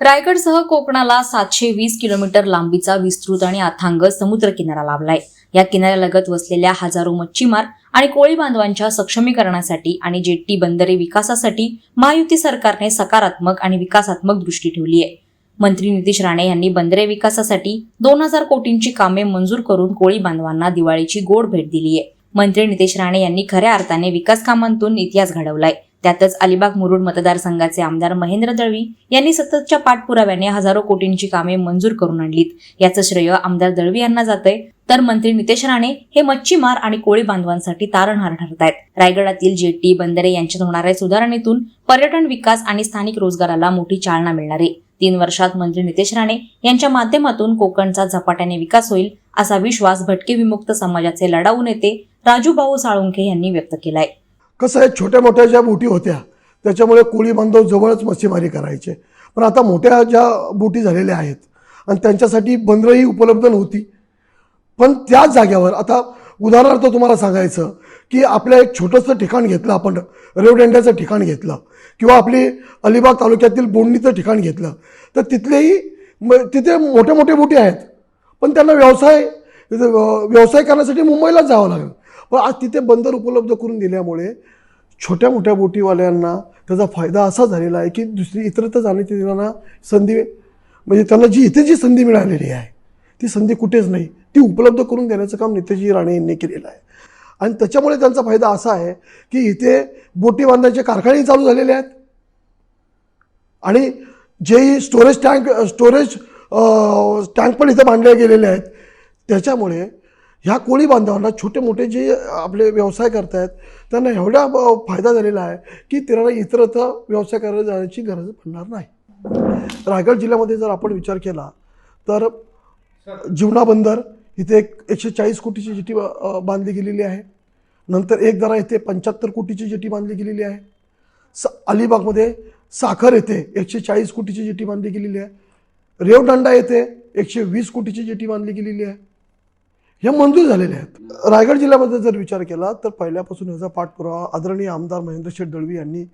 रायगडसह कोकणाला सातशे वीस किलोमीटर लांबीचा विस्तृत आणि अथांग समुद्र किनारा लाभलाय. या किनाऱ्यालगत वसलेल्या हजारो मच्छीमार आणि कोळी बांधवांच्या सक्षमीकरणासाठी आणि जेट्टी बंदरे विकासासाठी महायुती सरकारने सकारात्मक आणि विकासात्मक दृष्टी ठेवली आहे. मंत्री नितीश राणे यांनी बंदरे विकासासाठी दोन हजार कोटींची कामे मंजूर करून कोळी बांधवांना दिवाळीची गोड भेट दिली आहे. मंत्री नितेश राणे यांनी खऱ्या अर्थाने विकास कामांतून इतिहास घडवलाय. त्यातच अलिबाग मुरुड मतदारसंघाचे आमदार महेंद्र दळवी यांनी सततच्या पाठपुराव्याने हजारो कोटींची कामे मंजूर करून आणलीत. याचं श्रेय आमदार दळवी यांना जातंय. तर मंत्री नितेश राणे हे मच्छीमार आणि कोळी बांधवांसाठी तारणहार ठरत आहेत रायगडातील जेट्टी बंदरे यांच्यात होणाऱ्या सुधारणेतून पर्यटन विकास आणि स्थानिक रोजगाराला मोठी चालना मिळणार. आहे तीन वर्षात मंत्री नितेश राणे यांच्या माध्यमातून कोकणचा झपाट्याने विकास होईल असा विश्वास भटके विमुक्त समाजाचे लढाऊ नेते राजूभाऊ साळुंखे यांनी व्यक्त केलाय. कसं आहे छोट्या मोठ्या ज्या बोटी होत्या त्याच्यामुळे कोळी बांधव जवळच मच्छीमारी करायचे. पण आता मोठ्या ज्या बोटी झालेल्या आहेत आणि त्यांच्यासाठी बंदरही उपलब्ध नव्हती. पण त्याच जाग्यावर आता उदाहरणार्थ तुम्हाला सांगायचं की आपलं एक छोटंसं ठिकाण घेतलं आपण रेवडेंड्याचं ठिकाण घेतलं किंवा आपली अलिबाग तालुक्यातील बोंडणीचं ठिकाण घेतलं तर तिथलेही म तिथे मोठ्या मोठे बोटी आहेत. पण त्यांना व्यवसाय व्यवसाय करण्यासाठी मुंबईलाच जावं लागेल. पण आज तिथे बंदर उपलब्ध करून दिल्यामुळे छोट्या मोठ्या बोटीवाल्यांना त्याचा फायदा असा झालेला आहे की दुसरी इतरत्र जाण्याची त्यांना संधी म्हणजे त्यांना जी इथे जी संधी मिळालेली आहे ती संधी कुठेच नाही. ती उपलब्ध करून देण्याचं काम नेताजी राणे यांनी केलेलं आहे. आणि त्याच्यामुळे त्यांचा फायदा असा आहे की इथे बोटी बांधण्याचे कारखाने चालू झालेले आहेत. आणि जे स्टोरेज टँक स्टोरेज टँक पण इथे बांधले गेलेले आहेत. त्याच्यामुळे ह्या कोळी बांधवांना छोटे मोठे जे आपले व्यवसाय करतायत त्यांना एवढा फायदा झालेला आहे की त्यांना इतरत्र व्यवसाय करायला जाण्याची गरज पडणार नाही. रायगड जिल्ह्यामध्ये जर आपण विचार केला तर जीवना बंदर इथे एक एकशे चाळीस कोटीची जेटी बांधली गेलेली आहे. नंतर एक दरा येथे पंच्याहत्तर कोटीची जेटी बांधली गेलेली आहे. स अलिबागमध्ये साखर येथे एकशे चाळीस कोटीची जेटी बांधली गेलेली आहे. रेवदंडा येथे एकशे वीस कोटीची जेटी बांधली गेलेली आहे. या मंजूर झालेल्या आहेत. रायगड जिल्ह्यामध्ये जर विचार केला तर पहिल्यापासून याचा पाठपुरावा आदरणीय आमदार महेंद्र शेठ दळवी यांनी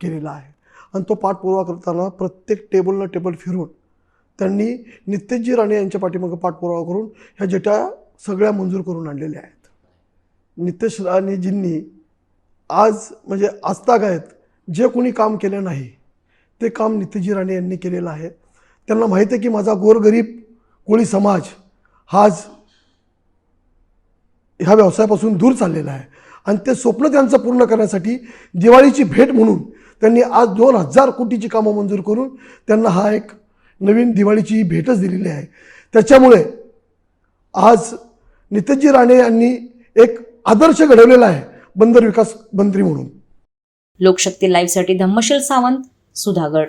केलेला आहे. आणि तो पाठपुरावा करताना प्रत्येक टेबलनं टेबल फिरून त्यांनी नितेशजी राणे यांच्या पाठीमागं पाठपुरावा करून ह्या जेट्या सगळ्या मंजूर करून आणलेल्या आहेत. नितेश राणेजींनी आज म्हणजे आजताग आहेत जे कोणी काम केलं नाही ते काम नितेजी राणे यांनी केलेलं आहे. त्यांना माहीत आहे की माझा गोरगरीब कोळी समाज हा आज ह्या व्यवसायापासून दूर चाललेला आहे. आणि ते स्वप्न त्यांचं पूर्ण करण्यासाठी दिवाळीची भेट म्हणून त्यांनी आज दोन हजार कोटीची कामं मंजूर करून त्यांना हा एक नवीन दिवाळीची भेटच दिलेली आहे. त्याच्यामुळे आज नितेशजी राणे यांनी एक आदर्श घडवलेला आहे बंदर विकास मंत्री म्हणून. लोकशक्ती लाईव्हसाठी धम्मशील सावंत सुधागड.